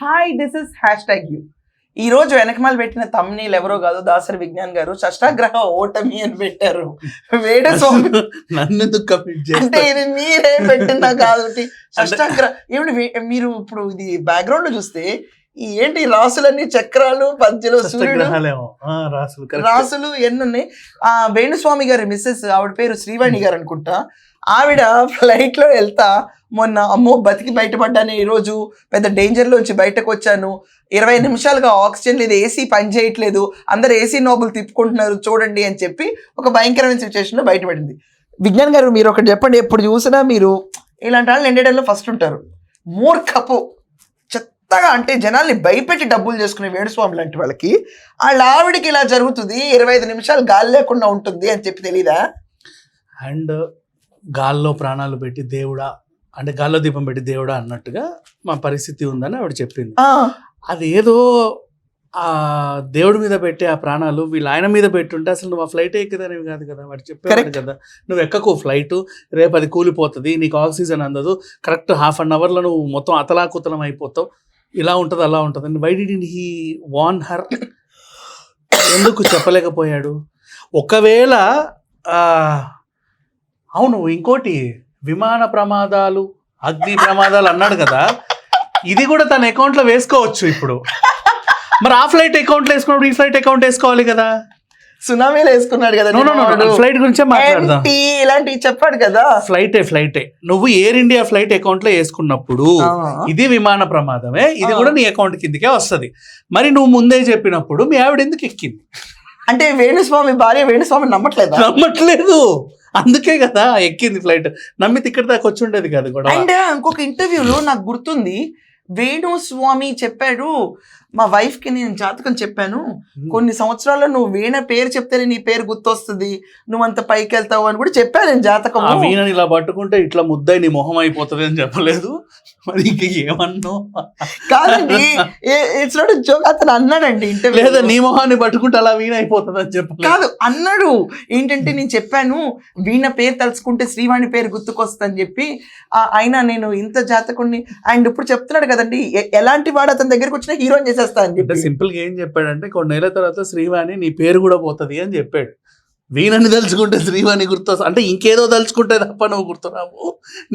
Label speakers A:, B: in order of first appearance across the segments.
A: Hi this is hashtag U ఈ రోజు వెనకమాల పెట్టిన తమ్నీల్ ఎవరో కాదు దాసరి విజ్ఞాన్ గారు. షష్టాగ్రహ ఓటమి అని పెట్టారు. వేడే స్వామి
B: నన్ను
A: అంటే ఇది మీరే పెట్టిన కాబట్టి షష్టాగ్రహ ఏమిటి మీరు ఇప్పుడు ఇది బ్యాక్గ్రౌండ్లో చూస్తే ఏంటి రాసులన్నీ చక్రాలు పద్యలు సూర్యుడు?
B: రాసులు.
A: రాసులు ఎన్ని ఉన్నాయి ఆ వేణుస్వామి గారి మిస్సెస్ ఆవిడ పేరు శ్రీవాణి గారు అనుకుంటా. ఆవిడ ఫ్లైట్లో వెళ్తా. మొన్న అమ్మో బతికి బయటపడ్డాను ఈ రోజు పెద్ద డేంజర్ లోంచి బయటకు వచ్చాను ఇరవై నిమిషాలుగా ఆక్సిజన్ లేదు ఏసీ పని చేయట్లేదు. అందరు ఏసీ నోబుల్ తిప్పుకుంటున్నారు చూడండి అని చెప్పి ఒక భయంకరమైన సిచ్యువేషన్లో బయటపడింది. విజ్ఞాన్ గారు మీరు ఒకటి చెప్పండి ఎప్పుడు చూసినా మీరు ఇలాంటి వాళ్ళు ఎండేటల్లో ఫస్ట్ ఉంటారు. మూర్ఖపు. చెత్తగా అంటే జనాల్ని భయపెట్టి డబ్బులు చేసుకునే వేణుస్వామి లాంటి వాళ్ళకి వాళ్ళ ఆవిడకి ఇలా జరుగుతుంది ఇరవై ఐదు నిమిషాలు గాలి లేకుండా ఉంటుంది అని చెప్పి తెలీదా?
B: అండ్ గాల్లో ప్రాణాలు పెట్టి దేవుడా అంటే గాల్లో దీపం పెట్టి దేవుడా అన్నట్టుగా మా పరిస్థితి ఉందని ఆవిడ చెప్పింది. అది ఏదో ఆ దేవుడి మీద పెట్టే ఆ ప్రాణాలు వీళ్ళ ఆయన మీద పెట్టుంటే అసలు నువ్వు ఆ ఫ్లైట్ ఎక్కదనేవి కాదు కదా వాడు
A: Correct.
B: కదా. నువ్వు ఎక్కకు ఫ్లైట్ రేపు అది కూలిపోతుంది నీకు ఆక్సిజన్ అందదు కరెక్ట్ హాఫ్ అన్ అవర్లో నువ్వు మొత్తం అతలాకుతలం అయిపోతావు. ఇలా ఉంటుంది అలా ఉంటుంది. Why did he warn her ఎందుకు చెప్పలేకపోయాడు? ఒకవేళ అవును ఇంకోటి విమాన ప్రమాదాలు అగ్ని ప్రమాదాలు అన్నాడు కదా ఇది కూడా తన అకౌంట్లో వేసుకోవచ్చు ఇప్పుడు. మరి ఆ ఫ్లైట్ అకౌంట్లో వేసుకున్నప్పుడు ఈ ఫ్లైట్ అకౌంట్ వేసుకోవాలి కదా?
A: సునామీలో వేసుకున్నాడు కదా
B: ఫ్లైట్ గురించే మాట్లాడదాం.
A: ఇలాంటివి చెప్పాడు కదా.
B: ఫ్లైటే ఫ్లైటే నువ్వు ఎయిర్ ఇండియా ఫ్లైట్ అకౌంట్లో వేసుకున్నప్పుడు. ఇది విమాన ప్రమాదమే ఇది. కూడా నీ అకౌంట్ కిందకే వస్తది. మరి నువ్వు ముందే చెప్పినప్పుడు మీ ఆవిడ ఎందుకు ఎక్కింది?
A: అంటే వేణుస్వామి భార్య వేణుస్వామి నమ్మట్లేదా?
B: నమ్మట్లేదు. అందుకే కదా ఎక్కింది ఫ్లైట్ నమ్మితే ఇక్కడ దాకా వచ్చి ఉండేది కాదు కూడా
A: అండ్ ఇంకొక ఇంటర్వ్యూలో నాకు గుర్తుంది. వేణుస్వామి చెప్పాడు మా వైఫ్కి నేను జాతకం చెప్పాను. కొన్ని సంవత్సరాల్లో నువ్వు వీణ పేరు చెప్తేనే నీ పేరు గుర్తొస్తుంది. నువ్వు అంత పైకి వెళ్తావు అని కూడా చెప్పాను నేను జాతకం
B: ఆ వీణని ఇలా పట్టుకుంటే ఇట్లా ముద్దై నీ మొహం అయిపోతుంది అని చెప్పలేదు. మరి ఇంక ఏమన్నో.
A: కాదండి ఇట్స్ నాట్ జోక్ అతను అన్నాడండి
B: లేదా
A: ఇంటర్వ్యూ
B: నీ మొహాన్ని పట్టుకుంటే అలా వీణ అయిపోతుంది అని చెప్పలేదు.
A: కాదు అన్నాడు. ఏంటంటే నేను చెప్పాను వీణ పేరు తలుచుకుంటే శ్రీవాణి పేరు గుర్తుకొస్తుందని చెప్పి. ఆ, అయినా నేను ఇంత జాతకుడిని అండ్ ఇప్పుడు చెప్తున్నాడు కదండి ఎలాంటి వాడు అతని దగ్గరకు వచ్చినా హీరోని చేసేస్తా అని చెప్పి.
B: సింపుల్గా ఏం చెప్పాడంటే కొన్ని నెలల తర్వాత శ్రీవాణి నీ పేరు కూడా పోతుంది అని చెప్పాడు. వీణని తలుచుకుంటే శ్రీవాణి గుర్తు అంటే ఇంకేదో తలుచుకుంటే తప్ప నువ్వు గుర్తురావు.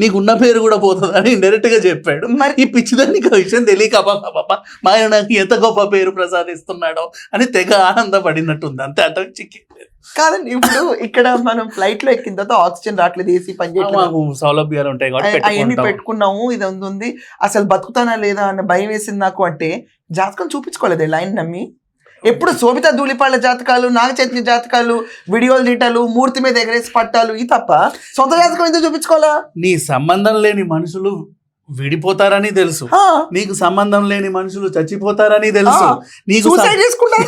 B: నీకున్న పేరు కూడా పోతుంది అని డైరెక్ట్గా చెప్పాడు.
A: మరి
B: ఈ పిచ్చిదానికి ఆ విషయం తెలియక పాప మా ఆయన నాకు ఎంత గొప్ప పేరు ప్రసాదిస్తున్నాడో అని తెగ ఆనందపడినట్టుంది. అంతే అంటే చిక్కి.
A: కాదండి ఇప్పుడు ఇక్కడ మనం ఫ్లైట్లో ఎక్కిన తర్వాత ఆక్సిజన్ రావట్లేదు ఏసీ పని చేయట్లేదు.
B: మాకు సౌలభ్యాలు ఉంటాయి
A: అవన్నీ పెట్టుకున్నాము ఇది ఉంది అసలు బతుకుతానా లేదా అన్న భయం వేసింది నాకు అంటే జాతకం చూపించుకోలేదు లైన్ నమ్మి. ఎప్పుడు శోభిత ధూళిపాళ్ళ జాతకాలు నాగ చైతన్య జాతకాలు వీడియోలు తీయటాలు మూర్తి మీద ఎగరేసి పట్టాలు ఈ తప్ప సొంత జాతకం ఎందుకు చూపించుకోవాలా?
B: నీ సంబంధం లేని మనుషులు విడిపోతారని తెలుసు. నీకు సంబంధం లేని మనుషులు చచ్చిపోతారని తెలుసు. నీకు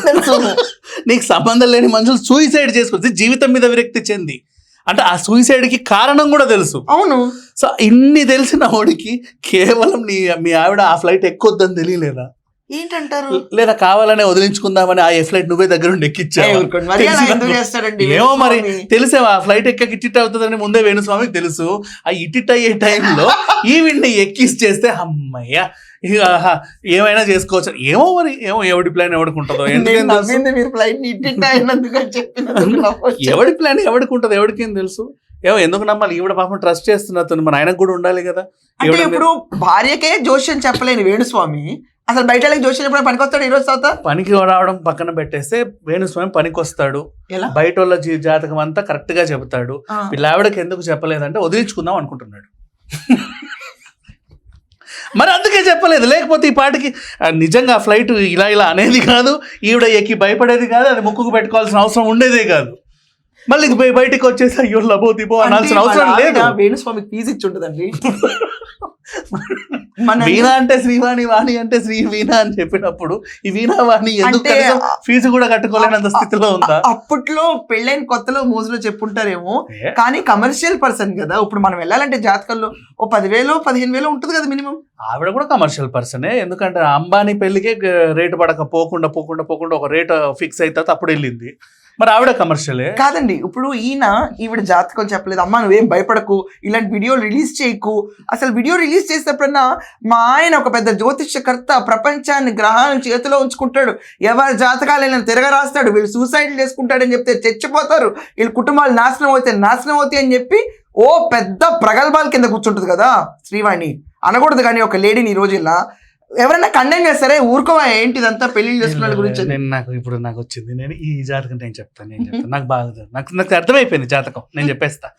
A: తెలుసు.
B: నీకు సంబంధం లేని మనుషులు సూసైడ్ చేసుకుంటే జీవితం మీద విరక్తి చెంది. అంటే ఆ సూసైడ్కి కారణం కూడా తెలుసు.
A: అవును.
B: సో ఇన్ని తెలిసిన వాడికి కేవలం నీ మీ ఆవిడ ఆ ఫ్లైట్ ఎక్కొద్దని తెలియలేదా?
A: ఏంటంటారు?
B: లేదా కావాలనే వదిలించుకుందామని ఆ ఫ్లైట్ నువ్వే దగ్గర ఎక్కిచ్చావు? ఏమో మరి? తెలిసే ఆ ఫ్లైట్ ఎక్కకి ఇట్టిట్ అవుతుందని ముందే వేణుస్వామికి తెలుసు. ఆ ఇట్టిట్ అయ్యే టైంలో ఈవిడ్ని ఎక్కిస్ చేస్తే అమ్మయ్య ఏమైనా చేసుకోవచ్చు? ఏమో మరి ఏమో ఎవడి ప్లాన్ ఎవడికి ఉంటుందో. ఎవడి ప్లాన్ ఎవడికి ఉంటుంది ఎవడికి ఏం తెలుసు? ఏమో ఎందుకు నమ్మాలి? ఈవిడ పాపం ట్రస్ట్ చేస్తున్నట్టు మన ఆయనకు కూడా ఉండాలి కదా.
A: అంటే ఇప్పుడు భార్యకే జోష్యం చెప్పలేని వేణుస్వామి. అసలు బయట జోష్యం ఎప్పుడు పనికొస్తాడు ఈ రోజు తర్వాత
B: పనికి రావడం పక్కన పెట్టేస్తే వేణుస్వామి పనికి వస్తాడు బయట వాళ్ళ జాతకం అంతా కరెక్ట్గా చెబుతాడు. వీళ్ళ ఆవిడకి ఎందుకు చెప్పలేదంటే వదిలించుకుందాం అనుకుంటున్నాడు. మరి అందుకే చెప్పలేదు. లేకపోతే ఈ పాటికి నిజంగా ఫ్లైట్ ఇలా ఇలా అనేది కాదు. ఈవిడ ఎక్కి భయపడేది కాదు. అది ముక్కుకు పెట్టుకోవాల్సిన అవసరం ఉండేదే కాదు. మళ్ళీ బయ- బయటికి వచ్చేసి అయ్యో లబో దిబో అనాల్సిన అవసరం లేదు.
A: వేణుస్వామికి ఫీజు ఇచ్చి ఉంటుందండి మన
B: వీణ అంటే శ్రీవాణి వాణి అంటే శ్రీ వీణ అని చెప్పినప్పుడు ఈ వీణా వాణి ఎందుకు ఫీజు కూడా కట్టుకోలేనంత స్థితిలో ఉందా?
A: అప్పట్లో పెళ్ళైన కొత్తలో మోజులో చెప్పుంటారేమో? కానీ కమర్షియల్ పర్సన్ కదా. ఇప్పుడు మనం వెళ్ళాలంటే జాతకంలో ఓ పదివేలు పదిహేను వేలు ఉంటుంది కదా మినిమం.
B: ఆవిడ కూడా కమర్షియల్ పర్సనే ఎందుకంటే అంబానీ పెళ్ళికే రేటు పడక పోకుండా పోకుండా పోకుండా ఒక రేట్ ఫిక్స్ అయితే అప్పుడు వెళ్ళింది. మరి ఆవిడ కమర్షియలే
A: కాదండి ఇప్పుడు ఈయన ఈవిడ జాతకం చెప్పలేదు. అమ్మా నువ్వేం భయపడకు ఇలాంటి వీడియో రిలీజ్ చేయకు. అసలు వీడియో రిలీజ్ చేసేటప్పుడన్నా మా ఆయన ఒక పెద్ద జ్యోతిష్యకర్త ప్రపంచాన్ని గ్రహాలను చేతిలో ఉంచుకుంటాడు. ఎవరి జాతకాలు తిరగ రాస్తాడు వీళ్ళు సూసైడ్ చేసుకుంటాడని చెప్తే చచ్చిపోతారు. వీళ్ళ కుటుంబాలు నాశనం అవుతాయి నాశనం అవుతాయి అని చెప్పి ఓ పెద్ద ప్రగల్భాల కింద కూర్చుంటుంది కదా శ్రీవాణి. అనకూడదు కానీ ఒక లేడీని ఈ రోజు ఇలా ఎవరైనా కండెమ్ చేస్తారే? ఊరుకోవా? ఏంటిదంతా పెళ్ళి చేసుకున్న గురించి.
B: నేను నాకు ఇప్పుడు నాకు వచ్చింది. నేను ఈ జాతకం నేను చెప్తాను నేను చెప్తాను. నాకు బాగా నాకు నాకు అర్థమైపోయింది జాతకం. నేను చెప్పేస్తా.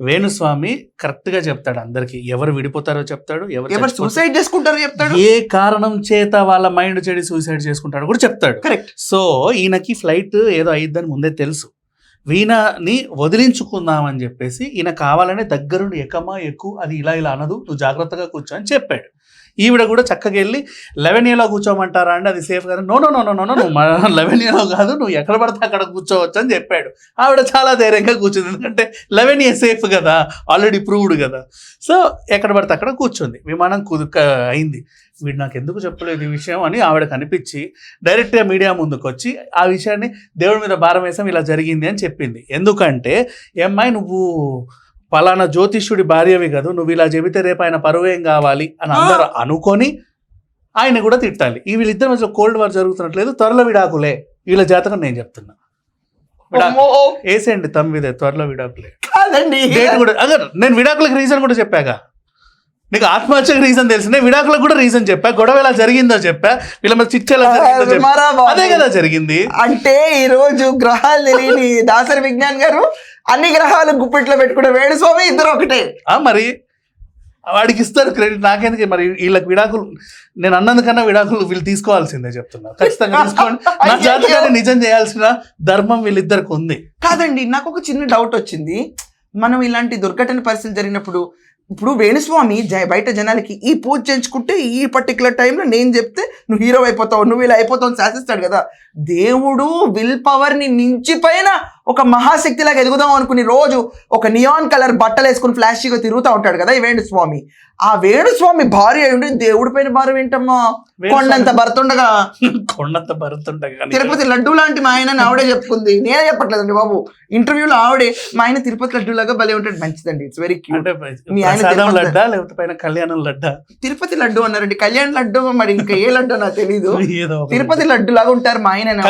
B: వేణుస్వామి కరెక్ట్గా చెప్తాడు అందరికి. ఎవరు విడిపోతారో చెప్తాడు ఎవరు
A: ఎవరు సూసైడ్ చేసుకుంటారో చెప్తాడు.
B: ఏ కారణం చేత వాళ్ళ మైండ్ చెడి సూసైడ్ చేసుకుంటాడు కూడా చెప్తాడు.
A: కరెక్ట్
B: సో ఈయనకి ఫ్లైట్ ఏదో అయిద్దని ముందే తెలుసు. వీణని వదిలించుకుందామని చెప్పేసి ఈయన కావాలనే దగ్గరుండి ఎకమా ఎక్కువ అది ఇలా ఇలా అనదు నువ్వు జాగ్రత్తగా కూర్చో అని చెప్పాడు. ఈవిడ కూడా చక్కగా వెళ్ళి లెవెన్ ఏలో కూర్చోమంటారా అంటే అది సేఫ్ కదా? No no no no no నువ్వు లెవెన్ ఏలో కాదు నువ్వు ఎక్కడ పడితే అక్కడ కూర్చోవచ్చు అని చెప్పాడు. ఆవిడ చాలా ధైర్యంగా కూర్చుంది. ఎందుకంటే లెవెన్ ఏ సేఫ్ కదా ఆల్రెడీ ప్రూవ్డ్ కదా. సో ఎక్కడ పడితే అక్కడ కూర్చుంది. విమానం కుదు అయింది. వీడు నాకు ఎందుకు చెప్పలేదు ఈ విషయం అని ఆవిడ కనిపించి డైరెక్ట్గా మీడియా ముందుకు వచ్చి ఆ విషయాన్ని దేవుడి మీద భారం వేసాం ఇలా జరిగింది అని చెప్పింది. ఎందుకంటే ఏమ్మాయి నువ్వు పలానా జ్యోతిష్యుడి భార్యవి కదా నువ్వు ఇలా చెబితే రేపు ఆయన పరువేం కావాలి అని అందరూ అనుకొని ఆయన కూడా తిట్టాలి. ఈ వీళ్ళిద్దరి మధ్య కోల్డ్ వార్ జరుగుతున్నట్లేదు త్వరలో విడాకులే. వీళ్ళ జాతకం నేను చెప్తున్నా. వేసేయండి తమ్మిదే త్వరలో విడాకులే.
A: కాదండి.
B: నేను విడాకులకు రీజన్ కూడా చెప్పాగా. నీకు ఆత్మహత్యకు రీజన్ తెలిసిన విడాకులకు కూడా రీజన్ చెప్పా గొడవ ఎలా జరిగిందో చెప్పా వీళ్ళ మీద చిచ్చ ఎలా జరిగిందో చెప్పా.
A: మరా బాబు.
B: అదే కదా జరిగింది.
A: అంటే ఈ రోజు గ్రహాలు తెలియని దాసరి విజ్ఞాన్ గారు అన్ని గ్రహాలు గుప్పిట్లో పెట్టుకున్న వేణు స్వామి ఇద్దరు ఒకటే.
B: ఆ మరి వాడికి ఇస్తారు క్రెడిట్ నాకెందుకు మరి? వీళ్ళకి విడాకులు నేను అన్నందుకన్నా విడాకులు వీళ్ళు తీసుకోవాల్సిందే చెప్తున్నా. ఖచ్చితంగా తీసుకోండి. నా. జాతకాన్ని నిజం చేయాల్సిన ధర్మం వీళ్ళిద్దరికి ఉంది.
A: కాదండి నాకు ఒక చిన్న డౌట్ వచ్చింది. మనం ఇలాంటి దుర్ఘటన పరిస్థితులు జరిగినప్పుడు ఇప్పుడు వేణుస్వామి జ- బయట జనాలకి ఈ పూజ చేయించుకుంటే ఈ పర్టికులర్ టైంలో నేను చెప్తే నువ్వు హీరో అయిపోతావు నువ్వు ఇలా అయిపోతావు శాసిస్తాడు కదా. దేవుడు విల్ పవర్ని మించిపోయిన ఒక మహాశక్తిలాగా ఎదుగుదాం అనుకుని రోజు ఒక నియాన్ కలర్ బట్టలు వేసుకుని ఫ్లాషీగా తిరుగుతూ ఉంటాడు కదా ఈ వేణుస్వామి. ఆ వేణుస్వామి భార్య ఉండి దేవుడి పైన భారం ఏంటమ్మా? కొండంత భర్త ఉండగా
B: కొండంత భరుతుంటా కానీ.
A: తిరుపతి లడ్డు లాంటి మా ఆయన ఆవిడే చెప్పుకుంది. నేనే చెప్పట్లేదండి బాబు. ఇంటర్వ్యూలో ఆవిడే మా ఆయన తిరుపతి లడ్డు లాగా భలే ఉంటాడు. మంచిదండి. ఇట్స్ వెరీ క్యూట్ మీ ఆయన
B: లడ్డా లేకపోతే పైన కళ్యాణం లడ్డా?
A: తిరుపతి లడ్డు అన్నారండి. కళ్యాణ్ లడ్డు మరి ఇంకా ఏ లడ్డు నాకు
B: ఒకటి.
A: తిరుపతి లడ్డు లాగా ఉంటారు మా ఆయన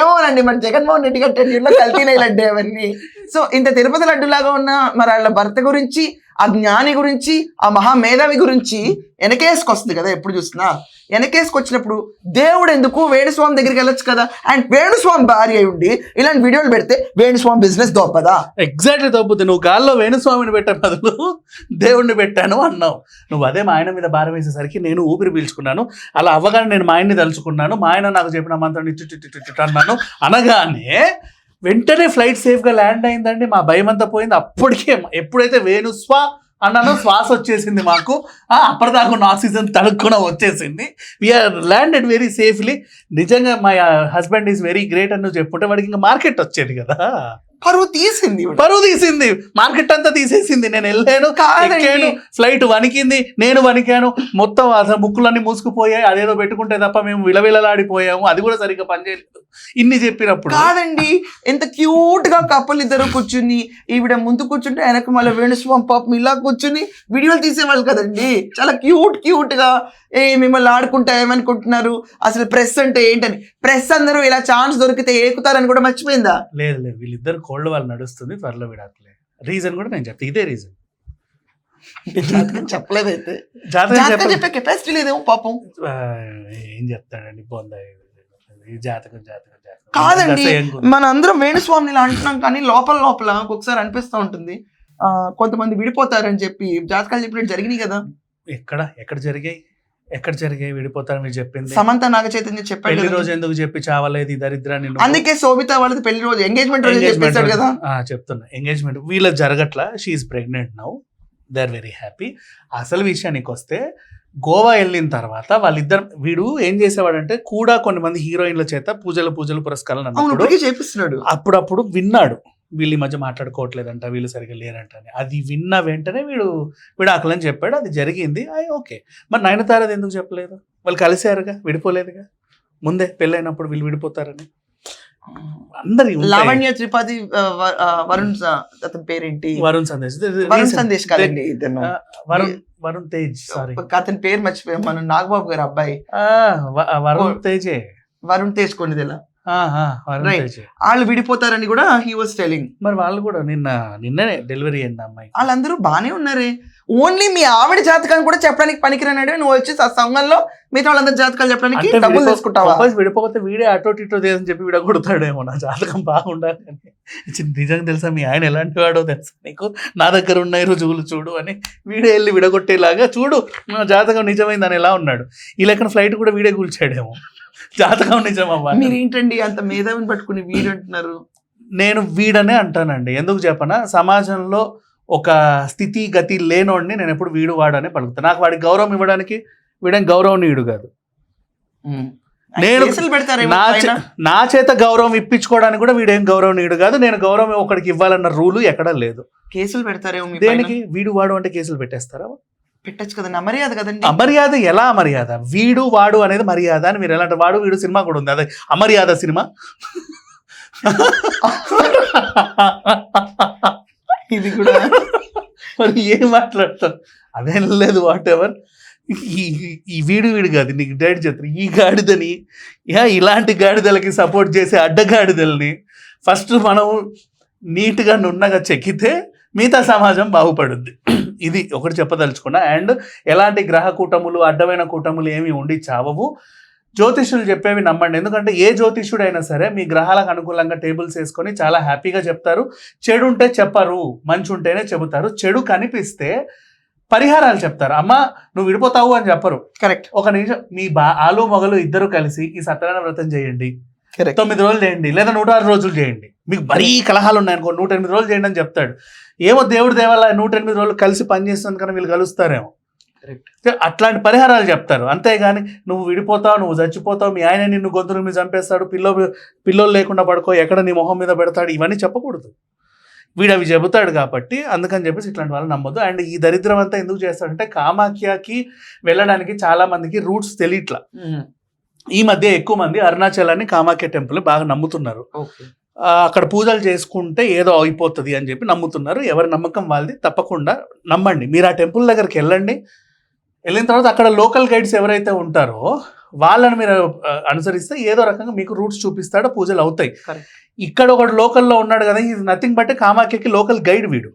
A: ఏమోనండి మరి జగన్మోహన్ రెడ్డి గారి టెన్యూర్లో కల్తీనే లడ్డు అవన్నీ. సో ఇంత తిరుపతి లడ్డు లాగా ఉన్న మరి వాళ్ళ భర్త గురించి ఆ జ్ఞాని గురించి ఆ మహామేధావి గురించి వెనకేసుకొస్తుంది కదా ఎప్పుడు చూసినా. వెనకేసుకొచ్చినప్పుడు దేవుడు ఎందుకు వేణుస్వామి దగ్గరికి వెళ్ళొచ్చు కదా? అండ్ వేణుస్వామి భార్య అయి ఉండి ఇలాంటి వీడియోలు పెడితే వేణుస్వామి బిజినెస్ దోపదా?
B: ఎగ్జాక్ట్లీ తప్పుద్ది నువ్వు గాల్లో వేణుస్వామిని పెట్టే బదులు దేవుణ్ణి పెట్టాను అన్నావు. నువ్వు అదే మా ఆయన మీద భారం వేసేసరికి నేను ఊపిరి పీల్చుకున్నాను. అలా అవ్వగానే నేను మా ఆయన్ని తలుచుకున్నాను. మా ఆయన నాకు చెప్పిన మంత్రాన్ని ఇటు అన్నాను. అనగానే వెంటనే ఫ్లైట్ సేఫ్గా ల్యాండ్ అయిందండి. మా భయం అంతా పోయింది. అప్పటికే ఎప్పుడైతే వేణుస్వా అన్నాను శ్వాస వచ్చేసింది మాకు అప్పటిదాకా ఉన్న ఆక్సిజన్ తడుక్కున వచ్చేసింది. వీఆర్ ల్యాండెడ్ వెరీ సేఫ్లీ నిజంగా my husband is very great అని నువ్వు చెప్పుంటే వాడికి ఇంకా మార్కెట్ వచ్చేది కదా.
A: పరువు తీసింది.
B: పరువు తీసింది. మార్కెట్ అంతా తీసేసింది. నేను వెళ్ళాను. ఎక్కాను ఫ్లైట్ వణికింది నేను వణికాను. మొత్తం అసలు ముక్కులన్నీ మూసుకుపోయాయి. అదేదో పెట్టుకుంటే తప్ప మేము విలవిలలాడిపోయాము. అది కూడా సరిగ్గా పనిచేయలేదు. ఇన్ని చెప్పినప్పుడు.
A: కాదండి. ఎంత క్యూట్గా కప్పులు ఇద్దరు కూర్చుని ఈవిడ ముందు కూర్చుంటే వెనక మళ్ళీ వేణుస్వామి పాపం ఇలా కూర్చుని వీడియోలు తీసేవాళ్ళు కదండి. చాలా క్యూట్ క్యూట్గా ఏ మిమ్మల్ని ఆడుకుంటా ఏమనుకుంటున్నారు? అసలు ప్రెస్ అంటే ఏంటని. ప్రెస్ అందరూ ఇలా ఛాన్స్ దొరికితే ఏకుతారని కూడా మర్చిపోయిందా?
B: లేదు లేదు. వీళ్ళిద్దరు కోల్డ్ వాళ్ళు నడుస్తుంది త్వరలో విడాకులే. రీజన్ కూడా నేను చెప్తా ఇదే రీజన్
A: జాతకం చెప్పలేదైతే
B: జాతకం చెప్ప
A: కెపాసిటీ లేదేమో పాపం.
B: ఏం చెప్తాడండి జాతకం జాతకం జాతకం.
A: కాదండి. వేణుస్వామిని అంటున్నాం కానీ లోపల లోపల ఒక్కొక్కసారి అనిపిస్తూ ఉంటుంది. ఆ కొంతమంది విడిపోతారని చెప్పి జాతకాలు చెప్పినట్టు జరిగినాయి కదా.
B: ఎక్కడ? ఎక్కడ జరిగాయి? ఎక్కడ జరిగాయి విడిపోతారని మీరు చెప్పింది.
A: సమంత నాగ చైతన్య చెప్పాడు పెళ్ళి.
B: రోజు ఎందుకు చెప్పి చావలేదు ఈ దరిద్రాన్ని?
A: అందుకే శోభిత వాళ్ళది పెళ్ళి రోజు ఎంగేజ్మెంట్ రోజు చెప్పేశాడు. కదా.
B: చెప్తున్నా. ఎంగేజ్మెంట్ వీళ్ళ జరగట్లా. She's pregnant now they are very happy అసలు విషయానికి వస్తే గోవా వెళ్ళిన తర్వాత వాళ్ళిద్దరు వీడు ఏం చేసేవాడంటే కూడా కొన్ని మంది హీరోయిన్ల చేత పూజలు పూజలు పురస్కారాలు అన్నప్పుడు అప్పుడప్పుడు విన్నాడు. వీళ్ళు ఈ మధ్య మాట్లాడుకోవట్లేదంట వీళ్ళు సరిగ్గా లేరంట అని. అది విన్న వెంటనే వీడు విడాకులని చెప్పాడు అది జరిగింది అయ్యి ఓకే. మరి నయనతారది ఎందుకు చెప్పలేదు? వాళ్ళు కలిశారుగా విడిపోలేదుగా? ముందే పెళ్ళైనప్పుడు వీళ్ళు విడిపోతారని. అందరి.
A: లావణ్య త్రిపాఠి ఆ, వరుణ్ అతని పేరేంటి?
B: వరుణ్ సందేశ్.
A: వరుణ్ సందేశ్ కాదండి ఇతను.
B: వరుణ్ వరుణ్ తేజ్ సారీ.
A: అతని పేరు మర్చిపోయాం మనం నాగబాబు గారు అబ్బాయి.
B: వరుణ్ తేజే.
A: వరుణ్ తేజ్ కొన్నిదెలా. వాళ్ళు విడిపోతారని కూడా హీ వాస్ టెలింగ్
B: మరి వాళ్ళు కూడా నిన్న నిన్ననే డెలివరీ అయింది అమ్మాయి
A: వాళ్ళందరూ బానే ఉన్నారే. ఓన్లీ మీ ఆవిడ జాతకాన్ని కూడా చెప్పడానికి పనికిరానాడు. నువ్వు వచ్చి ఆ సంఘంలో మిగతా వాళ్ళందరి జాతకాలు చెప్పడానికి డబ్బులు తీసుకుంటావా?
B: విడిపోతే వీడే అటో ఇటో అని చెప్పి వీడ కొడతాడేమో నా జాతకం బాగుండాలి అని నిజంగా తెలుసా మీ ఆయన ఎలాంటి వాడో తెలుసా నీకు? నా దగ్గర ఉన్నాయి రుజువులు చూడు అని వీడే వెళ్ళి విడగొట్టేలాగా చూడు నా జాతకం నిజమైందని ఎలా ఉన్నాడు. ఈ లెక్కన ఫ్లైట్ కూడా వీడే కూల్చాడేమో. జాతకం నిజం అవ్వాలి
A: మీరేంటండి అంత మేధావిని పట్టుకుని వీడు అంటున్నారు
B: నేను వీడనే అంటానండి. ఎందుకు చెప్పనా? సమాజంలో ఒక స్థితి గతి లేనోడిని నేను ఎప్పుడు వీడు వాడనే పలుకుతాను నాకు వాడికి గౌరవం ఇవ్వడానికి వీడేం గౌరవనీయుడు కాదు. నేను- నా చేత గౌరవం ఇప్పించుకోవడానికి కూడా వీడేం గౌరవనీయుడు కాదు. నేను గౌరవం ఒకడికి ఇవ్వాలన్న రూలు ఎక్కడా లేదు.
A: కేసులు పెడతారేమో
B: దేనికి. వీడు వాడు అంటే కేసులు పెట్టేస్తారా?
A: పెట్టచ్చు కదండి మర్యాద కదండి.
B: అమర్యాద ఎలా మర్యాద? వీడు వాడు అనేది మర్యాద అని మీరు ఎలా అంటారు వాడు వీడు సినిమా కూడా ఉంది. అదే అమర్యాద సినిమా.
A: ఇది కూడా.
B: మరి ఏం మాట్లాడతాం అదేం లేదు వాట్ ఎవర్ ఈ వీడు వీడు కాదు నీకు డైరెక్ట్ చెప్తారు ఈ గాడిదని యా ఇలాంటి గాడిదలకి సపోర్ట్ చేసే అడ్డగాడిదల్ని ఫస్ట్ మనం నీట్గా నున్నగా చెక్కితే మిగతా సమాజం బాగుపడుద్ది. ఇది ఒకటి చెప్పదలుచుకున్నా. అండ్ ఎలాంటి గ్రహ కూటములు అడ్డమైన కూటములు ఏమి ఉండి చావవు. జ్యోతిష్యులు చెప్పేవి నమ్మండి. ఎందుకంటే ఏ జ్యోతిష్యుడు అయినా సరే మీ గ్రహాలకు అనుకూలంగా టేబుల్స్ వేసుకొని చాలా హ్యాపీగా చెప్తారు. చెడు ఉంటే చెప్పరు మంచి ఉంటేనే చెబుతారు. చెడు కనిపిస్తే పరిహారాలు చెప్తారు. అమ్మ నువ్వు విడిపోతావు అని చెప్పరు.
A: కరెక్ట్.
B: ఒక నిమిషం మీ బా ఆలు మొగలు ఇద్దరు కలిసి ఈ సత్యనారాయణ వ్రతం చేయండి. తొమ్మిది రోజులు చేయండి లేదా నూట ఆరు రోజులు చేయండి. మీకు మరీ కలహాలు ఉన్నాయనుకో నూట ఎనిమిది రోజులు చేయండి అని చెప్తాడు. ఏమో దేవుడి దేవాల నూట ఎనిమిది రోజులు కలిసి పనిచేస్తుంది కానీ వీళ్ళు కలుస్తారేమో. అట్లాంటి పరిహారాలు చెప్తారు. అంతేగాని నువ్వు విడిపోతావు నువ్వు చచ్చిపోతావు మీ ఆయన నిన్ను గొంతుల మీద చంపేస్తాడు పిల్లో పిల్లోలు లేకుండా పడుకో ఎక్కడ నీ మొహం మీద పెడతాడు ఇవన్నీ చెప్పకూడదు. వీడు అవి చెబుతాడు కాబట్టి అందుకని చెప్పేసి ఇట్లాంటి వాళ్ళు నమ్మొద్దు. అండ్ ఈ దరిద్రం అంతా ఎందుకు చేస్తాడంటే కామాఖ్యకి వెళ్ళడానికి చాలా మందికి రూట్స్ తెలియట్లా. ఈ మధ్య ఎక్కువ మంది అరుణాచలాన్ని కామాఖ్య టెంపుల్ బాగా నమ్ముతున్నారు. అక్కడ పూజలు చేసుకుంటే ఏదో అయిపోతుంది అని చెప్పి నమ్ముతున్నారు. ఎవరి నమ్మకం వాళ్ళది. తప్పకుండా నమ్మండి. మీరు ఆ టెంపుల్ దగ్గరికి వెళ్ళండి. వెళ్ళిన తర్వాత అక్కడ లోకల్ గైడ్స్ ఎవరైతే ఉంటారో వాళ్ళని మీరు అనుసరిస్తే ఏదో రకంగా మీకు రూట్స్ చూపిస్తాడో పూజలు అవుతాయి. ఇక్కడ ఒకడు లోకల్లో ఉన్నాడు కదా ఇది నథింగ్ బట్ కామాఖ్యకి లోకల్ గైడ్ వీడు.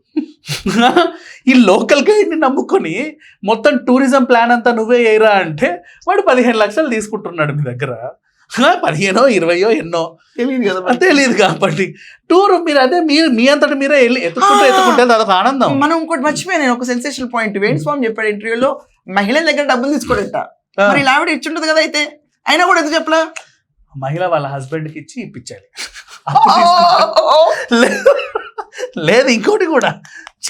B: ఈ లోకల్ గైడ్ని నమ్ముకొని మొత్తం టూరిజం ప్లాన్ అంతా నువ్వే వేయరా అంటే వాడు పదిహేను లక్షలు తీసుకుంటున్నాడు మీ దగ్గర. పదిహేనో ఇరవయో ఎన్నో.
A: తెలియదు కదా
B: తెలియదు కాబట్టి. టూర్ మీరు అదే మీరు మీ అంతటి మీరే వెళ్ళి ఎత్తుకుంటే. ఎత్తుకుంటే అదొక ఆనందం.
A: మనం ఇంకోటి మర్చిపోయాను నేను ఒక సెన్సేషనల్ పాయింట్ వేణుస్వామి చెప్పాడు ఇంటర్వ్యూలో మహిళల దగ్గర డబ్బులు తీసుకోడట. మరి ఇలా ఆవిడ ఇచ్చుంటది కదా అయితే అయినా కూడా ఎందుకు చెప్పలా?
B: మహిళ వాళ్ళ హస్బెండ్కి ఇచ్చి ఇప్పించాలి. లేదు ఇంకోటి కూడా.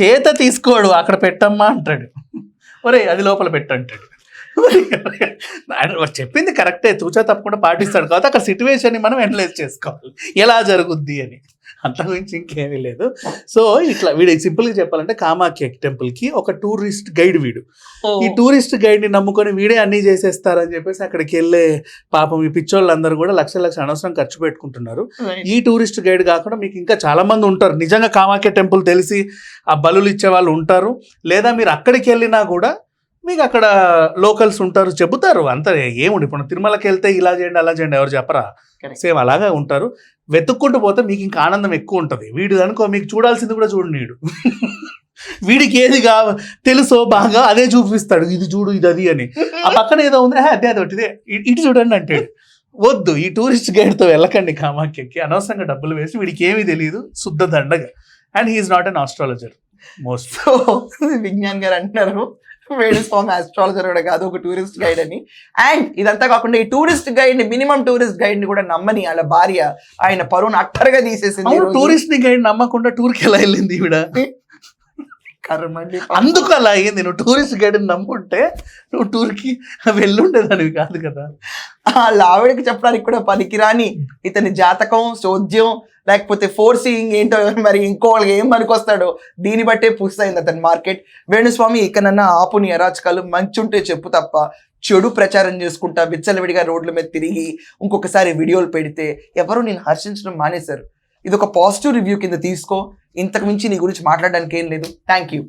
B: చేత తీసుకోడు అక్కడ పెట్టమ్మా అంటాడు. ఒరే అది లోపల పెట్టంటాడు చెప్పింది కరెక్టే తూచా తప్పకుండా పాటిస్తాడు. కాబట్టి అక్కడ సిచ్యువేషన్ని మనం అనలైజ్ చేసుకోవాలి. ఎలా జరుగుద్ది అని. అంత గురించి ఇంకేమీ లేదు. సో ఇట్లా వీడు సింపుల్గా చెప్పాలంటే కామాఖ్య టెంపుల్కి ఒక టూరిస్ట్ గైడ్ వీడు. ఈ టూరిస్ట్ గైడ్ని నమ్ముకొని వీడే అన్ని చేసేస్తారని చెప్పేసి అక్కడికి వెళ్ళే పాపం ఈ పిచ్చోళ్ళందరూ కూడా లక్ష లక్ష అనవసరం ఖర్చు పెట్టుకుంటున్నారు. ఈ టూరిస్ట్ గైడ్ కాకుండా మీకు ఇంకా చాలా మంది ఉంటారు. నిజంగా కామాఖ్య టెంపుల్ తెలిసి ఆ బలులు ఇచ్చే వాళ్ళు ఉంటారు. లేదా మీరు అక్కడికి వెళ్ళినా కూడా మీకు అక్కడ లోకల్స్ ఉంటారు చెబుతారు. అంత ఏముంది. ఇప్పుడు తిరుమలకి వెళ్తే ఇలా చేయండి అలా చేయండి ఎవరు చెప్పరా. సేమ్ అలాగా ఉంటారు. వెతుక్కుంటూ పోతే మీకు ఇంకా ఆనందం ఎక్కువ ఉంటుంది. వీడు అనుకో మీకు చూడాల్సింది కూడా చూడు నీడు. వీడికి ఏది కా తెలుసో బాగా అదే చూపిస్తాడు. ఇది చూడు ఇది అది అని. ఆ పక్కన ఏదో ఉంది. అదే అది ఇదే. ఇటు చూడండి అంటాడు. వద్దు ఈ టూరిస్ట్ గైడ్తో వెళ్ళకండి కామాఖ్యకి. అనవసరంగా డబ్బులు వేసి వీడికి ఏమీ తెలియదు శుద్ధ దండగా. And he's not an astrologer. Most
A: so Vignan garu అంటున్నారు వేణుస్వామి ఆస్ట్రాలజర్ కూడా కాదు ఒక టూరిస్ట్ గైడ్ అని అండ్ ఇదంతా కాకుండా ఈ టూరిస్ట్ గైడ్ని మినిమం టూరిస్ట్ గైడ్ని కూడా నమ్మని వాళ్ళ భార్య ఆయన పరువును అట్టరగా తీసేసింది.
B: టూరిస్ట్ని గైడ్ నమ్మకుండా టూర్కి ఎలా వెళ్ళింది ఈవిడ
A: కర్మండి
B: అందుకు అలా అయ్యింది. నువ్వు టూరిస్ట్ గైడ్ని నమ్ముంటే నువ్వు టూర్కి వెళ్ళుండేదానివి కాదు కదా.
A: వాళ్ళ ఆవిడకి చెప్పడానికి కూడా పనికిరాని ఇతని జాతకం చోద్యం లేకపోతే ఫోర్ సీయింగ్ ఏంటో మరి ఇంకో వాళ్ళకి ఏం పనికొస్తాడో దీన్ని బట్టే పుస్తైంది అతని మార్కెట్. వేణుస్వామి ఇకనన్నా ఆపుని అరాచకాలు మంచుంటే చెప్పు తప్ప చెడు ప్రచారం చేసుకుంటా విచ్చలవిడిగా రోడ్ల మీద తిరిగి ఇంకొకసారి వీడియోలు పెడితే ఎవరు నేను హర్షించడం మానేశారు? ఇది ఒక పాజిటివ్ రివ్యూ కింద తీసుకో. ఇంతకు మించి నీ గురించి మాట్లాడడానికి ఏం లేదు. Thank you